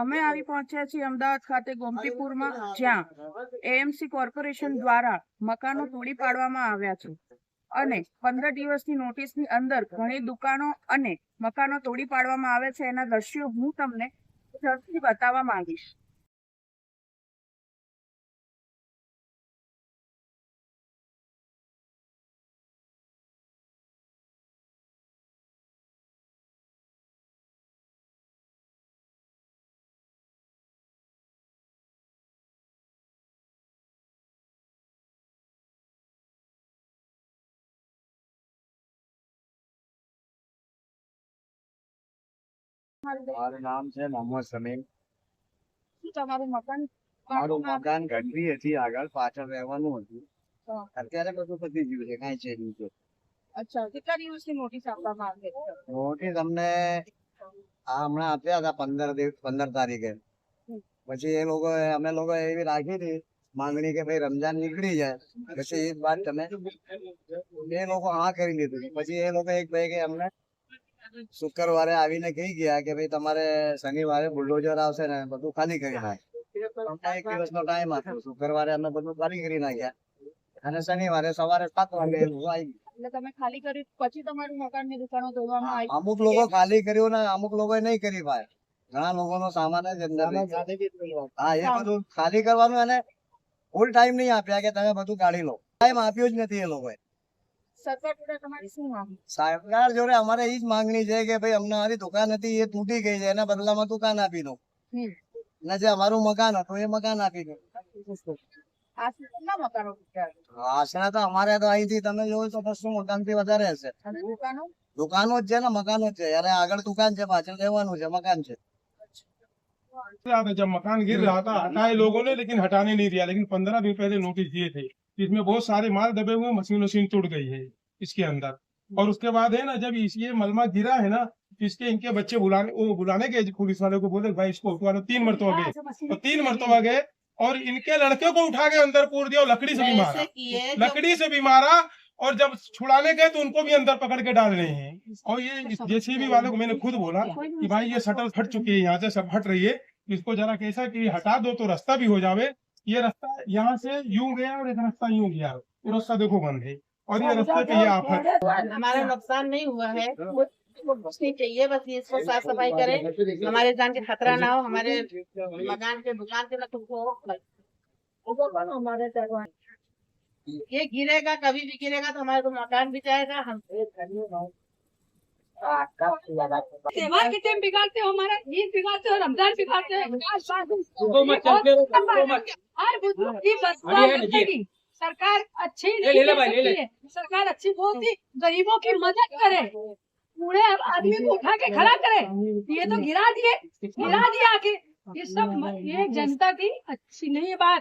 અમે આવી પહોંચ્યા છીએ અમદાવાદ ખાતે ગોમતીપુરમાં જ્યાં એએમસી કોર્પોરેશન દ્વારા મકાનો તોડી પાડવામાં આવ્યા છે અને પંદર દિવસની નોટિસની અંદર ઘણી દુકાનો અને મકાનો તોડી પાડવામાં આવે છે એના દ્રશ્યો હું તમને ઝડપથી બતાવવા માંગીશ મારું નામ છે મોહમ્મદ સમીમ તમારું મકાન મારું મકાન ગઢવી હતી આગળ પાછળ રહેવાનું હતું અત્યારે બધું પતી ગયું છે કઈ છે નહીં અચ્છા કેટલા દિવસની નોટિસ આપવામાં આવી નોટિસ અમને આ હમણાં આપ્યા હતા પંદર દિવસ પંદર તારીખે પછી એ લોકો અમે લોકો એવી રાખી હતી માંગણી કે ભાઈ રમજાન નીકળી જાય પછી એ વાત તમે એ લોકો હા કરી દીધું પછી એ લોકો એક ભાઈ કે અમને શુક્રવારે આવીને કહી ગયા કે ભાઈ તમારે શનિવારે બુલડોઝર આવશે ને બધું ખાલી કરી નાખ્યા એક દિવસનો ટાઈમ આપ્યો શુક્રવારે અમે બધું ખાલી કરી નાખ્યા અને શનિવારે સવારે સાત વાગે આવી અમુક લોકો ખાલી કર્યું ને અમુક લોકો નહીં કરી ભાઈ ઘણા લોકો નો સામાન જ હા એ બધું ખાલી કરવાનું એને ફૂલ ટાઈમ નહીં આપ્યા કે તમે બધું કાઢી લો ટાઈમ આપ્યો જ નથી એ લોકોએ सच्चा कुड़े तुम्हारी क्यों मांग सहायक जोरे हमारे इज मांगनी चाहिए के भाई हमने अभी दुकान थी ये टूट गई है है ना बदला में दुकान આપી दो न जे અમારું મકાન હતો એ મકાન આપી દો આ શું ન મકાન ઓકે આ છે ને તો અમારે તો આવી થી તમે જો તો શું ઓડાન થી વધારે છે દુકાનો દુકાનો જ છે ને મકાન છે એટલે આગળ દુકાન છે પાછળ રહેવાનું છે મકાન છે આ ત્યારે જ મકાન ગીરા હતા આ કાય લોકો ને લેકિન હટાવે નહી રહ્યા લેકિન 15 દિવસ નોટિસ દીએ થી તીજમે બહુત سارے માલ દબે હુ મશીનો સીન તૂડ ગઈ હૈ इसके अंदर हम्म। और उसके बाद है ना जब ये मलमा गिरा है ना तो इसके इनके बच्चे बुलाने वो बुलाने गए पुलिस वाले को बोले भाई इसको उठवा लो तीन मरतबा हाँ, गए तो तीन मरतबा गए और इनके लड़के को उठा के अंदर पूर दिया और लकड़ी से भी मारा लकड़ी से भी मारा और जब छुड़ाने गए तो उनको भी अंदर पकड़ के डाल रहे हैं और ये जेसीबी वाले को मैंने खुद बोला कि भाई ये शटर फट चुकी है यहाँ से सब हट रही है इसको जरा कैसा कि हटा दो तो रास्ता भी हो जावे ये रास्ता यहाँ से यूं गया और एक रास्ता यूं गया रास्ता देखो बंद है और ये रास्ते पे आप आफत हमारा नुकसान नहीं हुआ है कुछ हाँ। नहीं चाहिए बस ये इसको साफ सफाई करें हमारे जान के खतरा ना हो हमारे मकान के दुकान के ना तुमको हमारे ये गिरेगा कभी भी गिरेगा तो हमारे तो मकान भी जाएगा हम तो त्योहार के टाइम बिगाड़ते हो हमारा ईद बिगाड़ते हो रमजान बिगाड़ते हो हाँ। हर बुजुर्ग की हाँ। बस सरकार अच्छी नहीं ले ले भाई, ले ले। सरकार अच्छी बोलती गरीबों की मदद करे पूरे आदमी को उठा के खड़ा करे ये तो गिरा दिए गिरा दिया आके ये सब ये जनता की अच्छी नहीं है बात